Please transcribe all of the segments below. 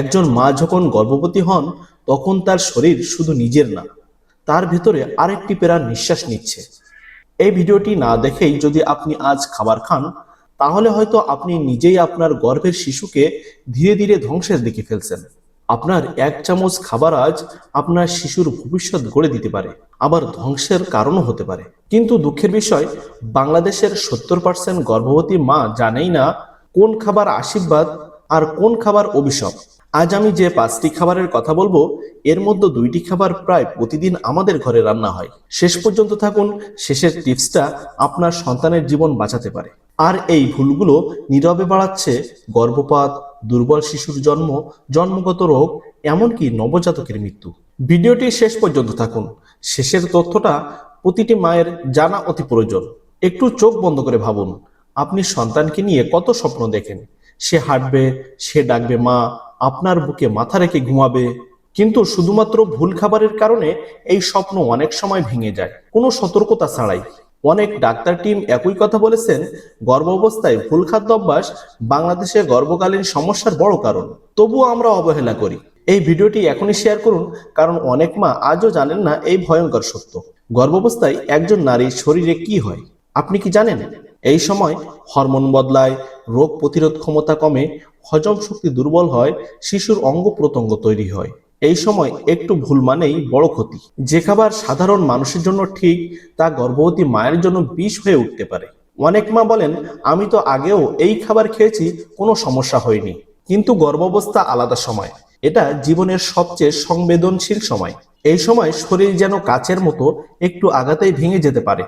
একজন মা যখন গর্ভবতী হন, তখন তার শরীর শুধু নিজের না, তার ভেতরে আরেকটি পেরার নিঃশ্বাস নিচ্ছে। এই ভিডিওটি না দেখেই যদি আপনি আজ খাবার খান, তাহলে হয়তো আপনি নিজেই আপনার গর্ভের শিশুকে ধীরে ধীরে ধ্বংসের দিকে ফেলছেন। আপনার এক চামচ খাবার আজ আপনার শিশুর ভবিষ্যৎ গড়ে দিতে পারে, আবার ধ্বংসের কারণও হতে পারে। কিন্তু দুঃখের বিষয়, বাংলাদেশের সত্তর পার্সেন্ট গর্ভবতী মা জানেই না কোন খাবার আশীর্বাদ আর কোন খাবার অভিশাপ। আজ আমি যে পাঁচটি খাবারের কথা বলব, এর মধ্যে দুইটি খাবার প্রায় প্রতিদিন আমাদের ঘরে রান্না হয়। শেষ পর্যন্ত থাকুন, শেষের টিপসটা আপনার সন্তানের জীবন বাঁচাতে পারে। আর এই ভুলগুলো নীরবে বাড়াচ্ছে গর্ভপাত, দুর্বল শিশুর জন্ম, জন্মগত রোগ, এমনকি নবজাতকের মৃত্যু। ভিডিওটি শেষ পর্যন্ত থাকুন। শেষের তথ্যটা প্রতিটি মায়ের জানা অতি প্রয়োজন। একটু চোখ বন্ধ করে ভাবুন, আপনি সন্তানকে নিয়ে কত স্বপ্ন দেখেন? সে হাঁটবে, সে ডাকবে মা আপনার বুকে মাথা রেখে ঘুমাবে। কিন্তু শুধুমাত্র ভুল খাবারের কারণে এই স্বপ্ন অনেক সময় ভেঙে যায়। কোনো সতর্কতা ছাড়াই। অনেক ডাক্তার টিম একই কথা বলেছেন, গর্ভ অবস্থায় ভুল খাদ্য অভ্যাস বাংলাদেশে গর্ভকালীন সমস্যার বড় কারণ। তবুও আমরা অবহেলা করি। এই ভিডিওটি এখনই শেয়ার করুন, কারণ অনেক মা আজও জানেন না এই ভয়ঙ্কর সত্য। গর্ভাবস্থায় একজন নারীর শরীরে কি হয়? আপনি কি জানেন? এই সময় হরমোন বদলায়, রোগ প্রতিরোধ ক্ষমতা কমে, হজম শক্তি দুর্বল হয়, শিশুর অঙ্গ প্রত্যঙ্গ তৈরি হয়। এই সময় একটু ভুল মানেই বড় ক্ষতি। যে খাবার সাধারণ মানুষের জন্য ঠিক, তা গর্ভবতী মায়ের জন্য বিষ হয়ে উঠতে পারে। অনেক মা বলেন, আমি তো আগেও এই খাবার খেয়েছি, কোনো সমস্যা হয়নি। কিন্তু গর্ভাবস্থা আলাদা সময়। এটা জীবনের সবচেয়ে সংবেদনশীল সময়। এই সময় শরীর যেন কাচের মতো, একটু আঘাতেই ভেঙে যেতে পারে।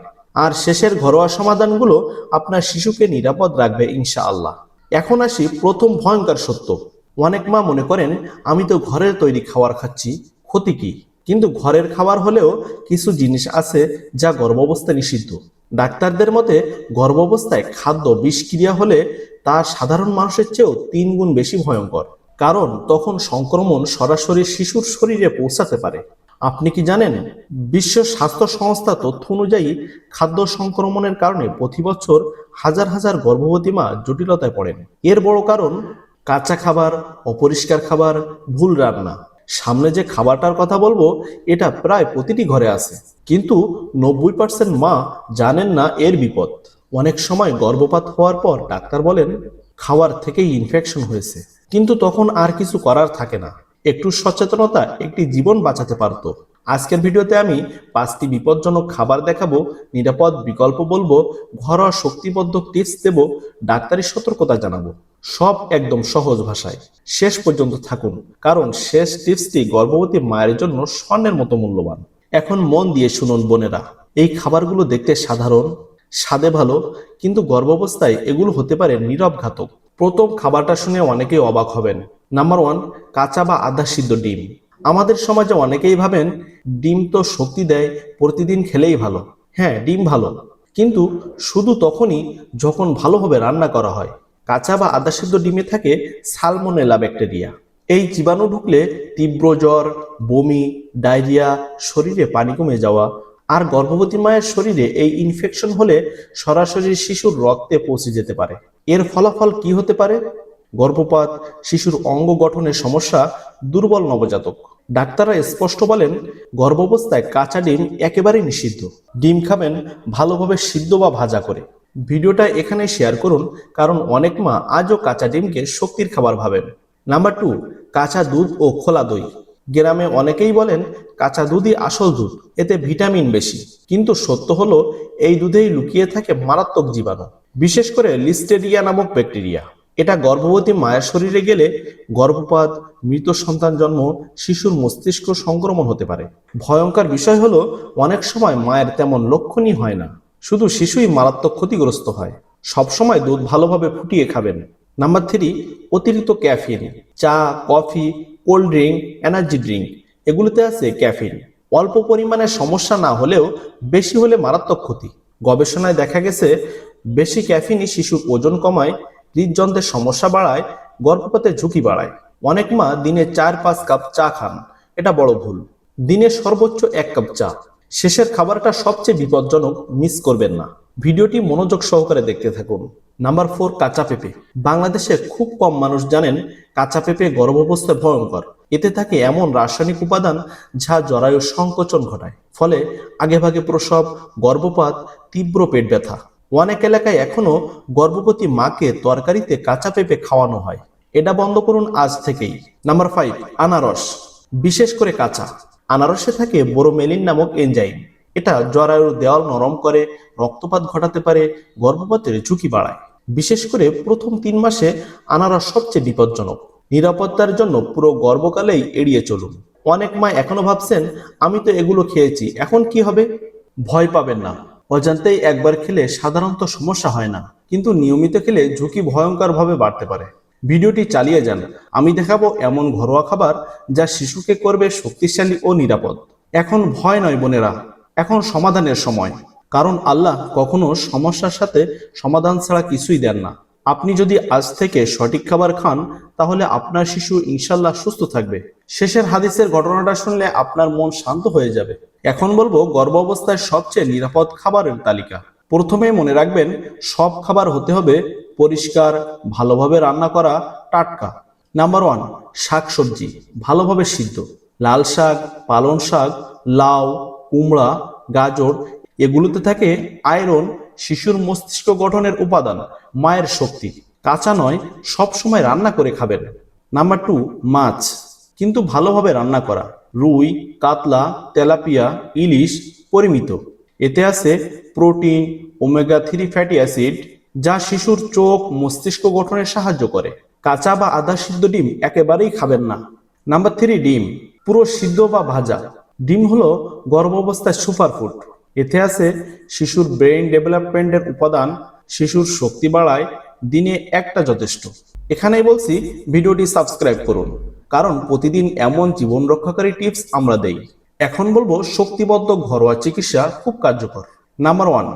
আর শেষের ঘরোয়া সমাধানগুলো আপনার শিশুকে নিরাপদ রাখবে, ইনশাআল্লাহ। এখন আসি প্রথম ভয়ঙ্কর সত্য। অনেক মা মনে করেন, আমি তো ঘরের তৈরি খাবার খাচ্ছি, ক্ষতি কি? কিন্তু ঘরের খাবার হলেও কিছু জিনিস আছে যা গর্ভাবস্থা নিষিদ্ধ। ডাক্তারদের মতে, গর্ভাবস্থায় খাদ্য বিষক্রিয়া হলে তা সাধারণ মানুষের চেয়েও তিন গুণ বেশি ভয়ঙ্কর। কারণ তখন সংক্রমণ সরাসরি শিশুর শরীরে পৌঁছাতে পারে। আপনি কি জানেন, বিশ্ব স্বাস্থ্য সংস্থা তথ্য অনুযায়ী খাদ্য সংক্রমণের কারণে প্রতি বছর হাজার হাজার গর্ভবতী মা জটিলতায় পড়েন। এর বড় কারণ, কাঁচা খাবার, অপরিষ্কার খাবার, ভুল রান্না। সামনে যে খাবারটার কথা বলব, এটা প্রায় প্রতিটি ঘরে আছে। কিন্তু নব্বই পার্সেন্ট মা জানেন না এর বিপদ। অনেক সময় গর্ভপাত হওয়ার পর ডাক্তার বলেন, খাওয়ার থেকেই ইনফেকশন হয়েছে। কিন্তু তখন আর কিছু করার থাকে না। একটু সচেতনতা, একটি জীবন বাঁচাতে পারত। আজকের ভিডিওতে আমি পাঁচটি বিপজ্জনক খাবার দেখাবো, নিরাপদ বিকল্প বলব, ঘরোয়া শক্তিবদ্ধ টিপস দেব, ডাক্তারি সতর্কতা জানাব। সব একদম সহজ ভাষায়। শেষ পর্যন্ত থাকুন, কারণ শেষ টিপসটি গর্ভবতী মায়ের জন্য স্বর্ণের মতো মূল্যবান। এখন মন দিয়ে শুনুন বোনেরা, এই খাবারগুলো দেখতে সাধারণ, স্বাদে ভালো, কিন্তু গর্ভাবস্থায় এগুলো হতে পারে নীরব ঘাতক। প্রথম খাবারটা শুনে অনেকেই অবাক হবেন নাম্বার ওয়ান কাঁচা বা আধা সিদ্ধ ডিম। আমাদের সমাজে অনেকেই ভাবেন, ডিম তো শক্তি দেয়, প্রতিদিন খেলেই ভালো। হ্যাঁ ডিম ভালো। কিন্তু শুধু তখনই যখন ভালোভাবে রান্না করা হয়। কাঁচা বা আদা সিদ্ধ ডিমে থাকে সালমোনেলা ব্যাকটেরিয়া। এই জীবাণু ঢুকলে তীব্র জ্বর, বমি, ডায়রিয়া, শরীরে পানি কমে যাওয়া আর গর্ভবতী মায়ের শরীরে এই ইনফেকশন হলে সরাসরি শিশুর রক্তে পৌঁছে যেতে পারে। এর ফলাফল কি হতে পারে? গর্ভপাত, শিশুর অঙ্গ গঠনের সমস্যা, দুর্বল নবজাতক। ডাক্তাররা স্পষ্ট বলেন, গর্ভাবস্থায় কাঁচা ডিম একেবারেই নিষিদ্ধ। ডিম খাবেন, ভালোভাবে সিদ্ধ বা ভাজা করে। ভিডিওটা এখানে শেয়ার করুন, কারণ অনেক মা আজও কাঁচা ডিমকে শক্তির খাবার ভাবেন। নাম্বার টু, কাঁচা দুধ ও খোলা দই। গ্রামে অনেকেই বলেন, কাঁচা দুধই আসল দুধ, এতে ভিটামিন বেশি। কিন্তু সত্য হলো, এই দুধেই লুকিয়ে থাকে মারাত্মক জীবাণু। বিশেষ করে লিস্টেরিয়া নামক ব্যাকটেরিয়া। এটা গর্ভবতী মায়ের শরীরে গেলে গর্ভপাত, মৃত সন্তান জন্ম, শিশুর মস্তিষ্ক সংক্রমণ হতে পারে। ভয়ঙ্কর বিষয় হলো, অনেক সময় মায়ের তেমন লক্ষণই হয় না। শুধু শিশুই মারাত্মক ক্ষতিগ্রস্ত হয়। সবসময় দুধ ভালোভাবে ফুটিয়ে খাবেন। নাম্বার থ্রি, অতিরিক্ত ক্যাফিন। চা, coffee, cold drink, energy drink, এগুলোতে আছে ক্যাফিন। অল্প পরিমাণে সমস্যা না হলেও বেশি হলে মারাত্মক ক্ষতি। গবেষণায় দেখা গেছে, বেশি ক্যাফিনই শিশুর ওজন কমায় হৃদযন্ত্রের সমস্যা বাড়ায়, গর্ভপাতের ঝুঁকি বাড়ায়। অনেক মা দিনে চার পাঁচ কাপ চা খান। এটা বড় ভুল। দিনে সর্বোচ্চ এক কাপ চা। শেষের খাবারটা সবচেয়ে বিপজ্জনক, মিস করবেন না। ভিডিওটি মনোযোগ সহকারে দেখতে থাকুন। নাম্বার ফোর, কাঁচা পেঁপে। বাংলাদেশে খুব কম মানুষ জানেন কাঁচা পেঁপে গর্ভাবস্থায় ভয়ঙ্কর। এতে থাকে এমন রাসায়নিক উপাদান যা জরায়ু সংকোচন ঘটায়। ফলে আগেভাগে প্রসব, গর্ভপাত, তীব্র পেট ব্যথা। অনেক এলাকায় এখনও গর্ভবতী মাকে তরকারিতে কাঁচা পেঁপে খাওয়ানো হয়। এটা বন্ধ করুন আজ থেকেই। নাম্বার ফাইভ আনারস, বিশেষ করে কাঁচা। আনারসে থাকে বোরোমেলিন নামক এনজাইম। এটা জরায়ুর দেওয়াল নরম করে, রক্তপাত ঘটাতে পারে, গর্ভপাতের ঝুঁকি বাড়ায়। বিশেষ করে প্রথম তিন মাসে আনারস সবচেয়ে বিপজ্জনক। নিরাপত্তার জন্য পুরো গর্ভকালেই এড়িয়ে চলুন। অনেক মা এখনও ভাবছেন, আমি তো এগুলো খেয়েছি, এখন কি হবে? ভয় পাবেন না। অজান্তেই একবার খেলে সাধারণত সমস্যা হয় না, কিন্তু নিয়মিত খেলে ঝুঁকি ভয়ঙ্করভাবে বাড়তে পারে। ভিডিওটি চালিয়ে যান। আমি দেখাবো এমন ঘরোয়া খাবার যা শিশুকে করবে শক্তিশালী ও নিরাপদ। এখন ভয় নয় বোনেরা, এখন সমাধানের সময়। কারণ আল্লাহ কখনো সমস্যার সাথে সমাধান ছাড়া কিছুই দেন না। আপনি যদি আজ থেকে সঠিক খাবার খান, তাহলে আপনার শিশু ইনশাল্লাহ সুস্থ থাকবে। শেষের হাদিসের ঘটনাটা শুনলে আপনার মন শান্ত হয়ে যাবে। এখন বলব গর্ভ অবস্থায় সবচেয়ে নিরাপদ খাবারের তালিকা। প্রথমেই মনে রাখবেন, সব খাবার হতে হবে পরিষ্কার, ভালোভাবে রান্না করা, টাটকা। নাম্বার ওয়ান শাক সবজি ভালোভাবে সিদ্ধ। লাল শাক, পালং শাক, লাউ, কুমড়া, গাজর, এগুলোতে থাকে আয়রন শিশুর মস্তিষ্ক গঠনের উপাদান, মায়ের শক্তি। কাঁচা নয়, সব সময় রান্না করে খাবেন। নাম্বার টু, মাছ। কিন্তু ভালোভাবে রান্না করা। রুই, কাতলা, তেলাপিয়া, ইলিশ পরিমিত। এতে আছে protein, omega three fatty acid, যা শিশুর চোখ, মস্তিষ্ক গঠনে সাহায্য করে। কাঁচা বা আধা সিদ্ধ ডিম একেবারেই খাবেন না। নাম্বার থ্রি, ডিম। পুরো সিদ্ধ বা ভাজা। ডিম হলো গর্ভাবস্থায় সুপারফুড। এতে আছে শিশুর ব্রেইন ডেভেলপমেন্টের উপাদান, শিশুর শক্তি বাড়ায়, দিনে একটা যথেষ্ট। এখানেই বলছি, ভিডিওটি সাবস্ক্রাইব করুন, কারণ প্রতিদিন এমন জীবন রক্ষাকারী টিপস আমরা দেই। এখন বলব, শক্তিবদ্ধ ঘরোয়া চিকিৎসা খুব কার্যকর। নাম্বার ওয়ান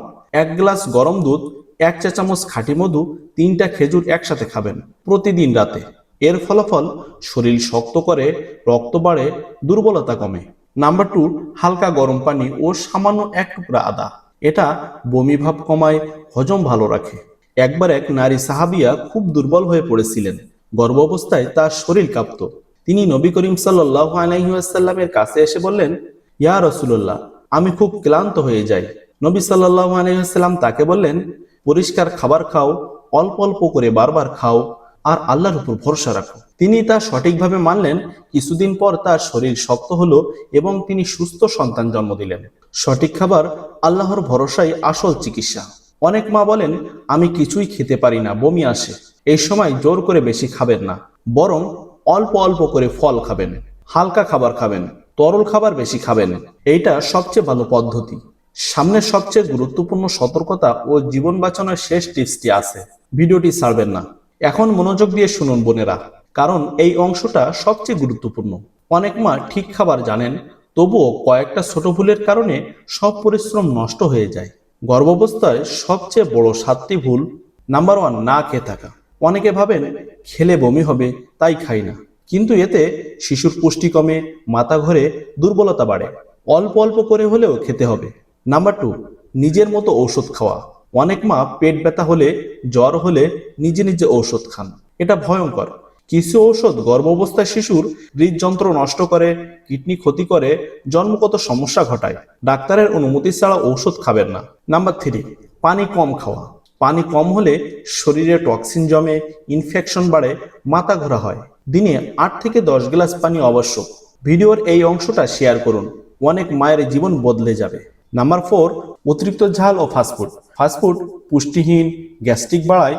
এক গ্লাস গরম দুধ, এক চা চামচ খাঁটি মধু, তিনটা খেজুর একসাথে খাবেন প্রতিদিন রাতে। এর ফলাফল, শরীর শক্ত করে, রক্ত বাড়ে, দুর্বলতা কমে। নাম্বার টু, হালকা গরম পানি ও সামান্য এক টুকরা আদা। এটা বমি ভাব কমায়, হজম ভালো রাখে। একবার এক নারী সাহাবিয়া খুব দুর্বল হয়ে পড়েছিলেন। গর্ভ অবস্থায় তার শরীর কাঁপত। তিনি নবী করিম সাল্লাহ কাছে এসে বললেন, ইয়া রসুল্লাহ আমি খুব ক্লান্ত হয়ে যাই। নবী সাল্লাহ আলহিহাল্লাম তাকে বললেন, পরিষ্কার খাবার খাও, অল্প অল্প করে বারবার খাও আর আল্লাহর উপর ভরসা রাখো। তিনি তা সঠিকভাবে মানলেন, কিছুদিন পর তার শরীর শক্ত হলো এবং তিনি সুস্থ সন্তান জন্ম দিলেন। সঠিক খাবার, আল্লাহর ভরসাই আসল চিকিৎসা। অনেক মা বলেন, আমি কিছুই খেতে পারি না, বমি আসে। এই সময় জোর করে বেশি খাবেন না, বরং অল্প অল্প করে ফল খাবেন, হালকা খাবার খাবেন, তরল খাবার বেশি খাবেন। এইটা সবচেয়ে ভালো পদ্ধতি। সামনে সবচেয়ে গুরুত্বপূর্ণ সতর্কতা ও জীবন বাঁচানোর শেষ টিপসটি আছে। ভিডিওটি ছাড়বেন না। এখন মনোযোগ দিয়ে শুনুন বোনেরা, কারণ এই অংশটা সবচেয়ে গুরুত্বপূর্ণ। অনেক মা ঠিক খাবার জানেন, তবুও কয়েকটা ছোট ভুলের কারণে সব পরিশ্রম নষ্ট হয়ে যায়। গর্ভাবস্থায় সবচেয়ে বড় সাতটি ভুল, নাম্বার ওয়ান, না খেয়ে থাকা। অনেকে ভাবেন, খেলে বমি হবে, তাই খাই না। কিন্তু এতে শিশুর পুষ্টি কমে, মাথা ঘরে, দুর্বলতা বাড়ে। অল্প অল্প করে হলেও খেতে হবে। নাম্বার টু, নিজের মতো ঔষধ খাওয়া। অনেক মা পেট ব্যথা হলে, জ্বর হলে নিজে নিজে ঔষধ খান। এটা ভয়ঙ্কর। কিছু ঔষধ গর্ভাবস্থায় শিশুর হৃদযন্ত্র নষ্ট করে, কিডনি ক্ষতি করে, জন্মগত সমস্যা ঘটায়। ডাক্তারের অনুমতি ছাড়া ঔষধ খাবেন না। নাম্বার থ্রি, পানি কম খাওয়া। পানি কম হলে শরীরে টক্সিন জমে, ইনফেকশন বাড়ে, মাথা ঘোরা হয়। দিনে আট থেকে দশ গ্লাস পানি আবশ্যক ভিডিওর এই অংশটা শেয়ার করুন। অনেক মায়ের জীবন বদলে যাবে। নাম্বার ফোর অতিরিক্ত ঝাল ও ফাস্টফুড ফাস্টফুড পুষ্টিহীন গ্যাস্ট্রিক বাড়ায়,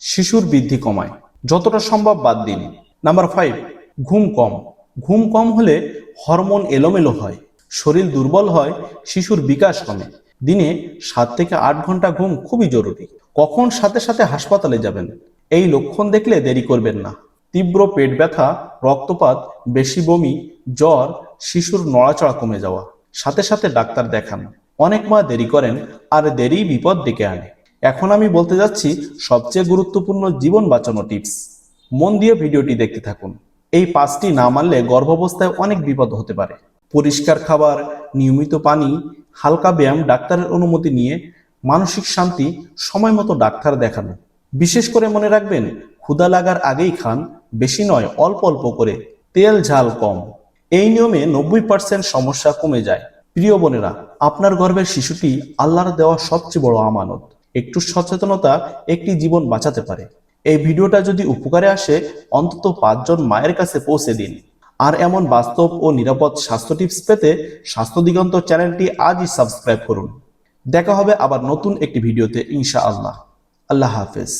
শিশুর বৃদ্ধি কমায়। যতটা সম্ভব বাদ দিন। নাম্বার ফাইভ ঘুম কম। ঘুম কম হলে হরমোন এলোমেলো হয়, শরীর দুর্বল হয়, শিশুর বিকাশ কমে। দিনে সাত থেকে আট ঘণ্টা ঘুম খুবই জরুরি। কখন সাথে সাথে হাসপাতালে যাবেন? এই লক্ষণ দেখলে দেরি করবেন না। তীব্র পেট ব্যথা, রক্তপাত, বেশি বমি, জ্বর, শিশুর নড়াচড়া কমে যাওয়া। সাথে সাথে ডাক্তার দেখান। অনেক মা দেরি করেন আর দেরি বিপদ ডেকে আনে। এখন আমি বলতে যাচ্ছি সবচেয়ে গুরুত্বপূর্ণ জীবন বাঁচানো টিপস। মন দিয়ে ভিডিওটি দেখতে থাকুন। এই পাঁচটি না মানলে গর্ভাবস্থায় অনেক বিপদ হতে পারে। পরিষ্কার খাবার, নিয়মিত পানি, হালকা ব্যায়াম ডাক্তারের অনুমতি নিয়ে মানসিক শান্তি, সময় মতো ডাক্তার দেখানো। বিশেষ করে মনে রাখবেন ক্ষুদা লাগার আগেই খান, বেশি নয়, অল্প অল্প করে, তেল ঝাল কম। এই নিয়মে নব্বই পার্সেন্ট সমস্যা কমে যায়। প্রিয় বোনেরা, আপনার গর্ভের শিশুটি আল্লাহর দেওয়া সবচেয়ে বড় আমানত। একটু সচেতনতা একটি জীবন বাঁচাতে পারে। এই ভিডিওটা যদি উপকারে আসে, অন্তত পাঁচজন মায়ের কাছে পৌঁছে দিন। আর এমন বাস্তব ও নিরাপদ স্বাস্থ্য টিপস পেতে স্বাস্থ্য দিগন্ত চ্যানেলটি আজই সাবস্ক্রাইব করুন। দেখা হবে আবার নতুন একটি ভিডিওতে ইনশা আল্লাহ আল্লাহ হাফেজ।